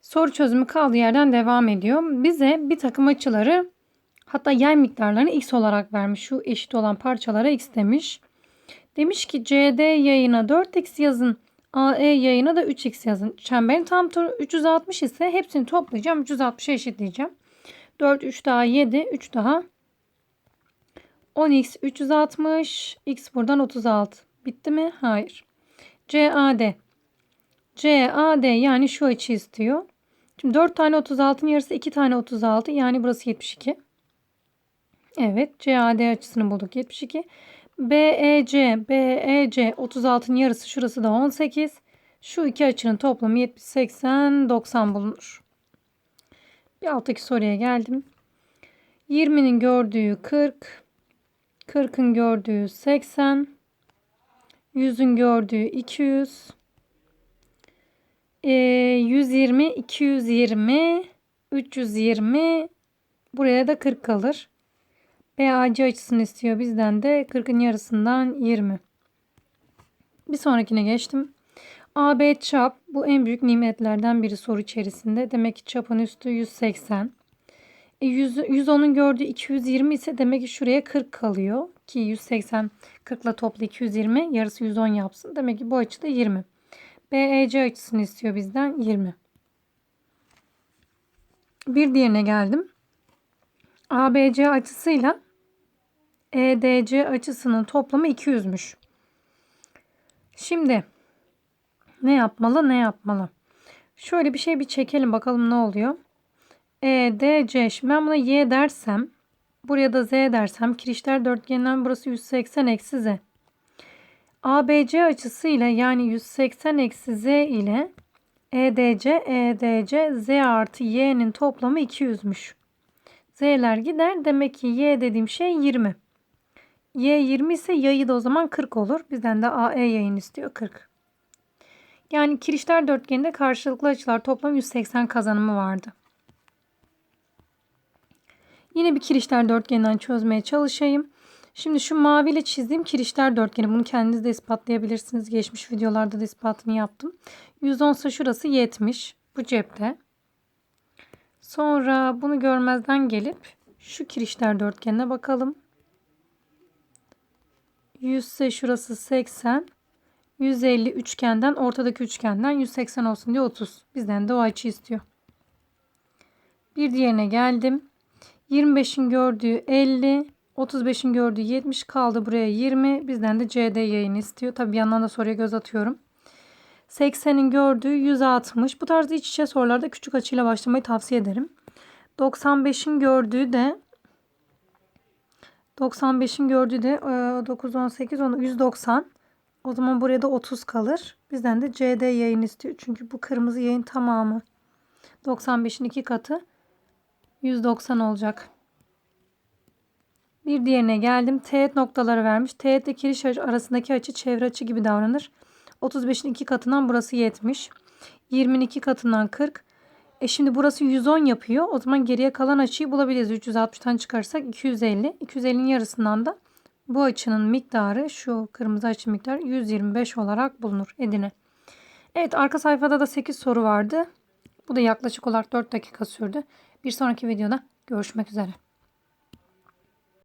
Soru çözümü kaldığı yerden devam ediyor. Bize bir takım açıları hatta yay miktarlarını x olarak vermiş. Şu eşit olan parçalara x demiş. Demiş ki CD yayına 4x yazın. AE yayına da 3x yazın. Çemberin tam turu 360 ise hepsini toplayacağım. 360'a eşitleyeceğim. 4, 3 daha 7, 3 daha 10x 360, x buradan 36. Bitti mi? Hayır. CAD. CAD yani şu açı istiyor. Şimdi 4 tane 36'ın yarısı 2 tane 36 yani burası 72. Evet CAD açısını bulduk 72. E BEC, BEC 36'ın yarısı şurası da 18. Şu iki açının toplamı 70, 80, 90 bulunur. Bir alttaki soruya geldim. 20'nin gördüğü 40, 40'ın gördüğü 80, 100'ün gördüğü 200, e, 120, 220, 320, buraya da 40 kalır. BAC açısını istiyor bizden de 40'ın yarısından 20. Bir sonrakine geçtim. AB çap bu en büyük nimetlerden biri soru içerisinde. Demek ki çapın üstü 180. E 100, 110'un gördüğü 220 ise demek ki şuraya 40 kalıyor. Ki 180 40 ile topla 220 yarısı 110 yapsın. Demek ki bu açıda 20. BEC açısını istiyor bizden 20. Bir diğerine geldim. ABC açısıyla EDC açısının toplamı 200'müş. Şimdi ne yapmalı ne yapmalı? Şöyle bir şey bir çekelim bakalım ne oluyor. EDC şimdi ben buna Y dersem buraya da Z dersem kirişler dörtgeninden burası 180 eksi Z. ABC açısıyla yani 180 eksi Z ile EDC, EDC, Z artı Y'nin toplamı 200'müş. Z'ler gider. Demek ki Y dediğim şey 20. Y 20 ise yayı da o zaman 40 olur. Bizden de AE yayın istiyor 40. Yani kirişler dörtgeninde karşılıklı açılar toplam 180 kazanımı vardı. Yine bir kirişler dörtgeninden çözmeye çalışayım. Şimdi şu maviyle çizdiğim kirişler dörtgeni. Bunu kendiniz de ispatlayabilirsiniz. Geçmiş videolarda da ispatını yaptım. 110 ise şurası 70. Bu cepte. Sonra bunu görmezden gelip şu kirişler dörtgenine bakalım. 100 ise şurası 80. 150 üçgenden ortadaki üçgenden 180 olsun diye 30. Bizden de o açı istiyor. Bir diğerine geldim. 25'in gördüğü 50. 35'in gördüğü 70 kaldı buraya 20. Bizden de CD yayını istiyor. Tabi bir yandan da soruya göz atıyorum. 80'in gördüğü 160. Bu tarzda iç içe sorularda küçük açıyla başlamayı tavsiye ederim. 95'in gördüğü de 95'in gördüğü de 9, 18, 10, 190. O zaman buraya da 30 kalır. Bizden de CD yayın istiyor. Çünkü bu kırmızı yayın tamamı 95'in iki katı 190 olacak. Bir diğerine geldim. Teğet noktaları vermiş. Teğet ile kiriş arasındaki açı çevre açı gibi davranır. 35'in iki katından burası 70. 20'nin iki katından 40. E şimdi burası 110 yapıyor. O zaman geriye kalan açıyı bulabiliriz. 360'tan çıkarsak 250. 250'nin yarısından da bu açının miktarı şu kırmızı açı miktarı 125 olarak bulunur Edine. Evet arka sayfada da 8 soru vardı. Bu da yaklaşık olarak 4 dakika sürdü. Bir sonraki videoda görüşmek üzere.